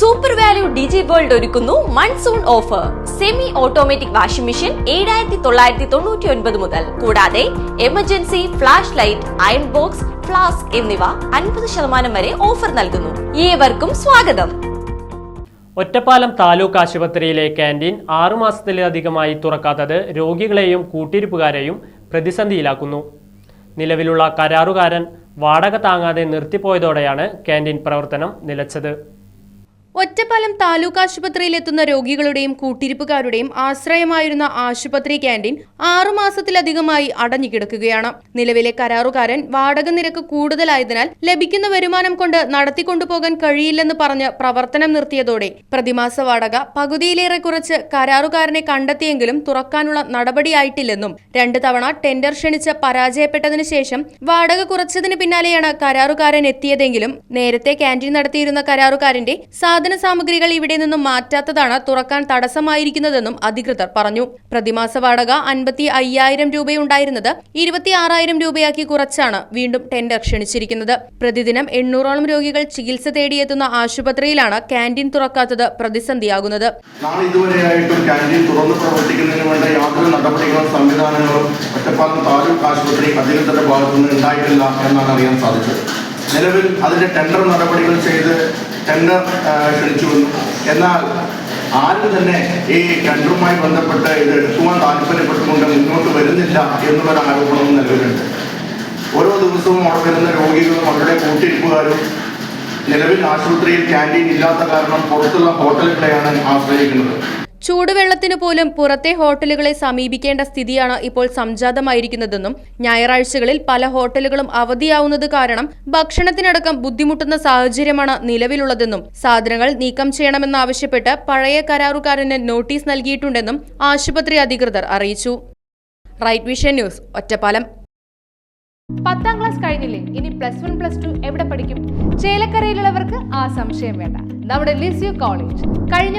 Super value digi world ഒരുക്കുന്നു monsoon offer semi automatic washing machine ഏഴായിരത്തി തൊള്ളായിരത്തി തൊണ്ണൂറ്റി ഒൻപത് മുതൽ. കൂടാതെ emergency flash light iron box flask എന്നിവ അൻപത് ശതമാനം വരെ ഓഫർ നൽകുന്നു. ഏവർക്കും സ്വാഗതം. ഒറ്റപ്പാലം താലൂക്ക് ആശുപത്രിയിലെ ക്യാന്റീൻ ആറുമാസത്തിലധികമായി തുറക്കാത്തത് രോഗികളെയും കൂട്ടിരിപ്പുകാരെയും പ്രതിസന്ധിയിലാക്കുന്നു. നിലവിലുള്ള കരാറുകാരൻ വാടക താങ്ങാതെ നിർത്തിപ്പോയതോടെയാണ് ക്യാന്റീൻ പ്രവർത്തനം നിലച്ചത്. ഒറ്റപ്പാലം താലൂക്ക് ആശുപത്രിയിലെത്തുന്ന രോഗികളുടെയും കൂട്ടിരിപ്പുകാരുടെയും ആശ്രയമായിരുന്ന ആശുപത്രി ക്യാന്റീൻ ആറുമാസത്തിലധികമായി അടഞ്ഞുകിടക്കുകയാണ് നിലവിലെ കരാറുകാരൻ വാടക നിരക്ക് കൂടുതലായതിനാൽ ലഭിക്കുന്ന വരുമാനം കൊണ്ട് നടത്തിക്കൊണ്ടുപോകാൻ കഴിയില്ലെന്ന് പറഞ്ഞ് പ്രവർത്തനം നിർത്തിയതോടെ പ്രതിമാസ വാടക പകുതിയിലേറെ കുറച്ച് കരാറുകാരനെ കണ്ടെത്തിയെങ്കിലും തുറക്കാനുള്ള നടപടിയായിട്ടില്ലെന്നും രണ്ട് തവണ ടെൻഡർ ക്ഷണിച്ച് പരാജയപ്പെട്ടതിനു ശേഷം വാടക കുറച്ചതിന് പിന്നാലെയാണ് കരാറുകാരൻ എത്തിയതെങ്കിലും നേരത്തെ ക്യാന്റീൻ നടത്തിയിരുന്ന കരാറുകാരന്റെ സാധന സാമഗ്രികൾ ഇവിടെ നിന്നും മാറ്റാത്തതാണ് തുറക്കാൻ തടസ്സമായിരിക്കുന്നതെന്നും അധികൃതർ പറഞ്ഞു. പ്രതിമാസ വാടക അൻപത്തി അയ്യായിരം രൂപയുണ്ടായിരുന്നത് ഇരുപത്തി ആറായിരം രൂപയാക്കി കുറച്ചാണ് വീണ്ടും ടെൻഡർ ക്ഷണിച്ചിരിക്കുന്നത്. പ്രതിദിനം എണ്ണൂറോളം രോഗികൾ ചികിത്സ തേടിയെത്തുന്ന ആശുപത്രിയിലാണ് ക്യാന്റീൻ തുറക്കാത്തത് പ്രതിസന്ധിയാകുന്നത്. ഇതുവരെയായിട്ടും യാതൊരു സംവിധാനങ്ങളും താലൂക്ക് ആശുപത്രി ഭാഗത്തുനിന്ന് ഉണ്ടായിട്ടില്ല എന്നാണ് അറിയാൻ സാധിച്ചത്. നിലവിൽ അതിന്റെ ടെൻഡർ നടപടികൾ ചെയ്ത് ടെൻഡർ ആ, ക്ഷണിച്ചു വന്നു. എന്നാൽ ആരും തന്നെ ഈ ടെൻഡറുമായി ബന്ധപ്പെട്ട് ഇത് എടുക്കുവാൻ താല്പര്യപ്പെട്ടുകൊണ്ട് മുന്നോട്ട് വരുന്നില്ല എന്നുള്ളൊരു ആരോപണവും നിലവിലുണ്ട്. ഓരോ ദിവസവും അവിടെ വരുന്ന രോഗികളും അവരുടെ കൂട്ടിരിപ്പുകാരും നിലവിൽ ആശുപത്രിയിൽ ക്യാന്റീൻ ഇല്ലാത്ത കാരണം പുറത്തുള്ള ഹോട്ടലുകളെയാണ് ആശ്രയിക്കുന്നത്. ചൂടുവെള്ളത്തിന് പോലും പുറത്തെ ഹോട്ടലുകളെ സമീപിക്കേണ്ട സ്ഥിതിയാണ് ഇപ്പോൾ സംജാതമായിരിക്കുന്നതെന്നും ഞായറാഴ്ചകളിൽ പല ഹോട്ടലുകളും അവധിയാവുന്നത് കാരണം ഭക്ഷണത്തിനടക്കം ബുദ്ധിമുട്ടുന്ന സാഹചര്യമാണ് നിലവിലുള്ളതെന്നും സാധനങ്ങൾ നീക്കം ചെയ്യണമെന്നാവശ്യപ്പെട്ട് പഴയ കരാറുകാരന് നോട്ടീസ് നൽകിയിട്ടുണ്ടെന്നും ആശുപത്രി അധികൃതർ അറിയിച്ചു. Right vision news Ottapalam. പത്താം ക്ലാസ് കഴിഞ്ഞില്ലേ? ഇനി പ്ലസ് വൺ പ്ലസ് ടു എവിടെ പഠിക്കും? ചേലക്കരയിലുള്ളവർക്ക് ആ സംശയം വേണ്ട. നമ്മുടെ ലിസ്യു കോളേജ്. കഴിഞ്ഞ